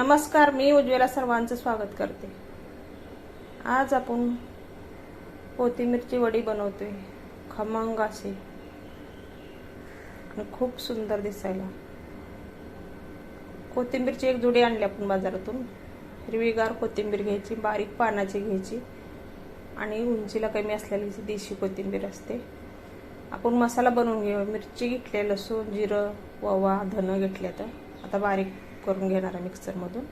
नमस्कार मी उज्ज्वला सर्वांचं स्वागत करते. आज आपण कोथिंबीरची वडी बनवतोय. खमंग अशी. आणि खूप सुंदर दिसायला. कोथिंबीरची एक जुडी आणली आपण बाजारातून. हिरवीगार कोथिंबीर घ्यायची बारीक पानाची घ्यायची. आणि उंचीला कमी असलेली जी देशी कोथिंबीर असते आपण मसाला बनवून घेऊ मिरची घेतली लसूण जिरं ववा धनं घेतले तर. आता बारीक करून घेणार आहे मिक्सरमधून.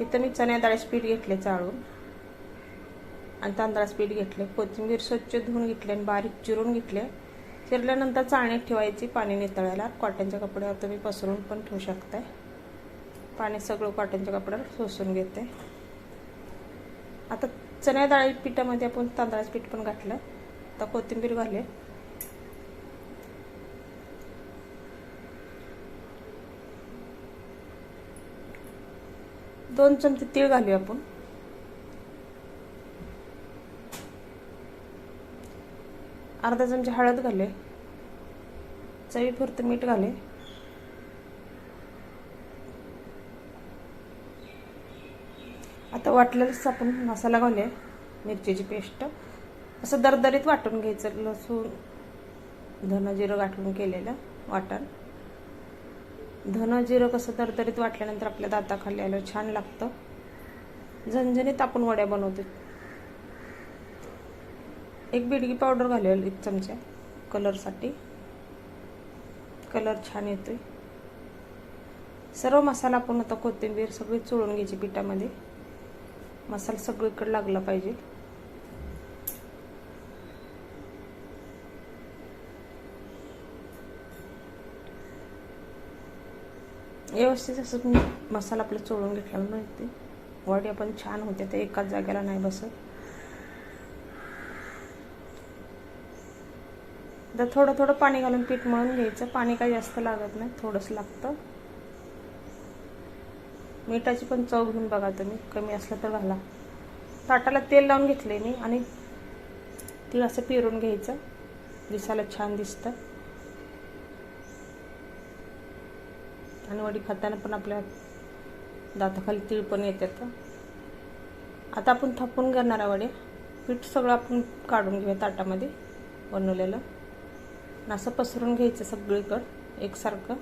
इथं मी चण्या डाळीचं पीठ घेतले चाळून. आणि तांदळाचं पीठ घेतले. कोथिंबीर स्वच्छ धुवून घेतले आणि बारीक चिरून घेतले. चिरल्यानंतर चाळणीत ठेवायची पाणी नितळायला. कॉटनच्या कपड्यावर तुम्ही पसरून पण ठेवू शकताय. पाणी सगळं कॉटनच्या कपड्यावर सोसून घेते. आता चण्या डाळी पिठामध्ये आपण तांदळाचं पीठ पण घातलं. आता कोथिंबीर घाले दोन चमचे तीळ घालूया आपण. अर्धा चमचे हळद घाले चवीपुरतं मीठ घाले आता वाटलेलंच आपण मसाला घालूया मिरचीची पेस्ट. असं दरदरीत वाटून घ्यायचं लसूण धनं जिरं गाठून केलेलं वाटण. धनं जिरं कसं तरतरीत वाटल्यानंतर आपल्या दाताखाली आलं छान लागतं. झणझणीत आपण वड्या बनवतो. एक बिडगी पावडर घालूया एक चमचा कलरसाठी. कलर छान येतोय. सर्व मसाला आपण आता कोथिंबीर सगळी चोळून घ्यायची पिठामध्ये. मसाला सगळीकडे लागला पाहिजे. व्यवस्थित असं मसाला आपला चोळून घेतला माहिती वड्या पण छान होत्या ते एकाच जागेला नाही बसत. तर थोडं थोडं पाणी घालून पीठ मळून घ्यायचं. पाणी काही जास्त लागत नाही थोडंसं लागतं. मिठाची पण चव घेऊन बघा तुम्ही कमी असलं तर घाला. ताटाला तेल लावून घेतले मी आणि ती असं पिरून घ्यायचं. दिसायला छान दिसतं. आणि वडी खाताना पण आपल्या दाताखाली तीळ पण येतात. आता आपण थापून घेणार आहे वडे. पीठ सगळं आपण काढून घेऊया ताटामध्ये बनवलेलं. असं पसरून घ्यायचं सगळीकडं एकसारखं.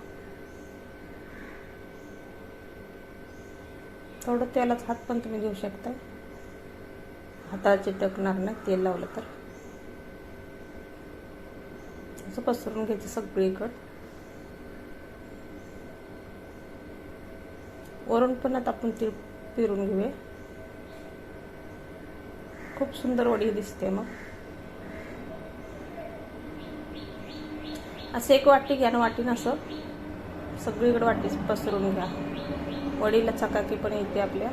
थोडं तेलात हात पण तुम्ही घेऊ शकता. हाताला चिटकणार नाही तेल लावलं तर. असं पसरून घ्यायचं सगळीकडं. वरून पण आता आपण ती पिरून घेऊया. खूप सुंदर वडी दिसते मग. असं एक वाटी घ्या ना वाटीनं असं सगळीकडे वाटी पसरून घ्या. वडीला चकाकी पण येते आपल्या.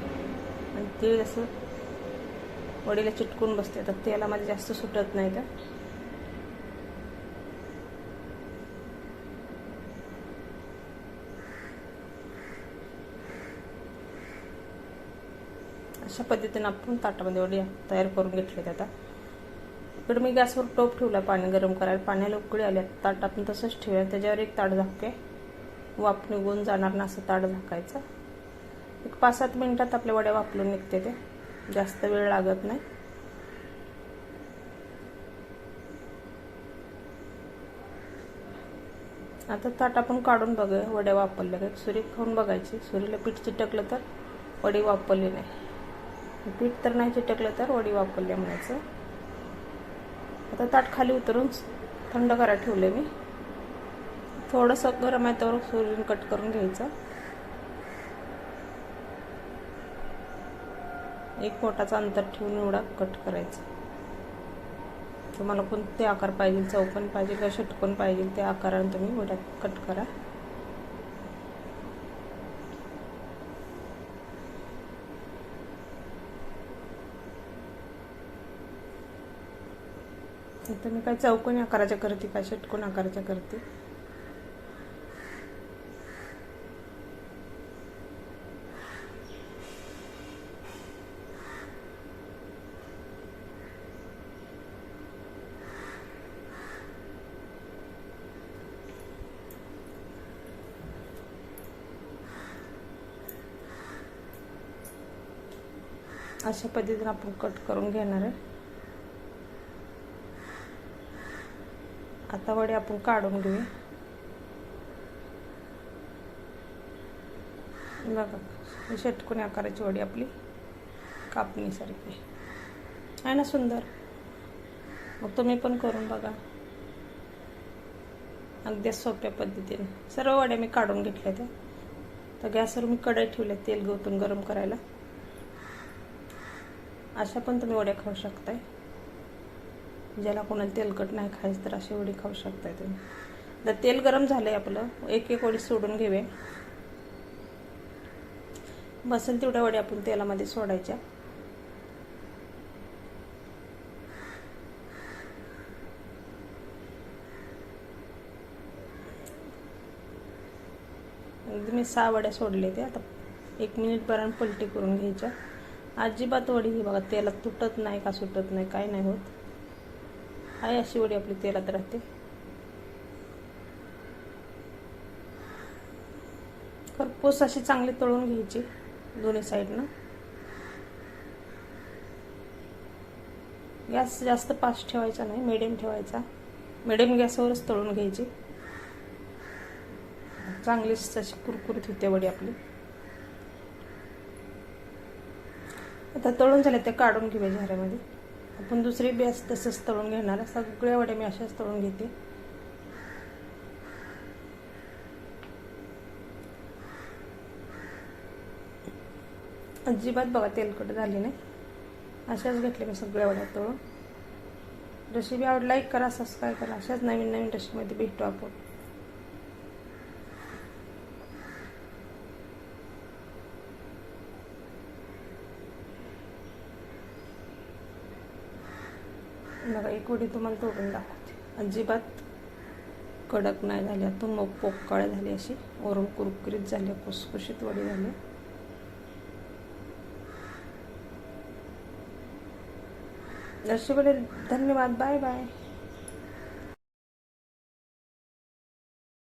आणि तीळ असं वडीला चिटकून बसते. तर त्याला तेलामध्ये जास्त सुटत नाही तर. अशा पद्धतीने आपण ताटामध्ये वडी तयार करून घेतले आता. इकडे मी गॅसवर टोप ठेवला पाणी गरम करायला. पाण्याला उकळी आल्या. ताट आपण तसंच ठेवूया. त्याच्यावर एक ताट झाके वाफ निघून जाणार ना असं ताट झाकायचं. एक पाच सात मिनिटात आपल्या वड्या वापरून निघते ते. जास्त वेळ लागत नाही. आता ताट आपण काढून बघूया. वड्या वापरल्या का? सुरी खाऊन बघायची. सुरीला पीठ चिटकलं तर वडी वापरली नाही. पीठ तर नाही चिटकलं तर वडी वापरल्या म्हणायचं. आता ताट खाली उतरून थंड करा ठेवले मी. थोडंसं गरम आहे तर सुरीने कट करून घ्यायचं. एक पोटाचं अंतर ठेवून एवढा कट करायचं. तुम्हाला कोणते आकार पाहिजे चौकन पाहिजे का षटकोन पाहिजे त्या आकाराने तुम्ही वड्या कट करा. असेल तर मी काय चौकोनी आकाराच्या करते काय षटकोन आकाराच्या करते. अशा पद्धतीने आपण कट करून घेणार आहे. आता वडे आपण काढून घेऊया. बघा षटकोनी आकाराची वडी आपली कापणीसारखी. आहे ना सुंदर? मग तुम्ही पण करून बघा. अगदी सोप्या पद्धतीने. सर्व वड्या मी काढून घेतल्या त्या. तर गॅसवर मी कढई ठेवल्या तेल गवतून गरम करायला. अशा पण तुम्ही वड्या खाऊ शकताय. ज्याला कोणाला तेलकट नाही खायचं तर अशी वडी खाऊ शकताय तुम्ही. तर तेल गरम झालंय आपलं. एक एक वडी सोडून घेऊया. बसेल तेवढ्या वडी आपण तेलामध्ये सोडायच्या. मी सहा वड्या सोडले ते. आता एक मिनिट पर्यंत पलटी करून घ्यायच्या. अजिबात वडी ही बघा तेलात तुटत नाही का सुटत नाही काय नाही होत. आहे अशी वडी आपली तेलात राहते. खरपूस अशी चांगली तळून घ्यायची दोन्ही साईडनं. गॅस जास्त पास ठेवायचा नाही मिडियम ठेवायचा. मिडियम गॅसवरच तळून घ्यायची. चांगलीच अशी कुरकुरीत होते वडी आपली. आता तळून झाले ते काढून घेऊया झाऱ्यामध्ये. आपण दुसरी बॅस तसंच तळून घेणार. सगळ्या वड्या मी अशाच तळून घेते. अजिबात बघा तेलकट झाली नाही. अशाच घेतल्या मी सगळ्या वड्या तळून. रेसिपी आवड लाईक करा सबस्क्राईब करा. अशाच नवीन नवीन रेसिपीमध्ये भेटतो आपण. बघा एक वडी तुम्हाला तोडून दाखवते. अजिबात कडक नाही झाल्या तो मग पोकळ झाली अशी. वरून कुरकुरीत झाली कुसकुशीत वडी झाली. दर्शक धन्यवाद. Bye bye.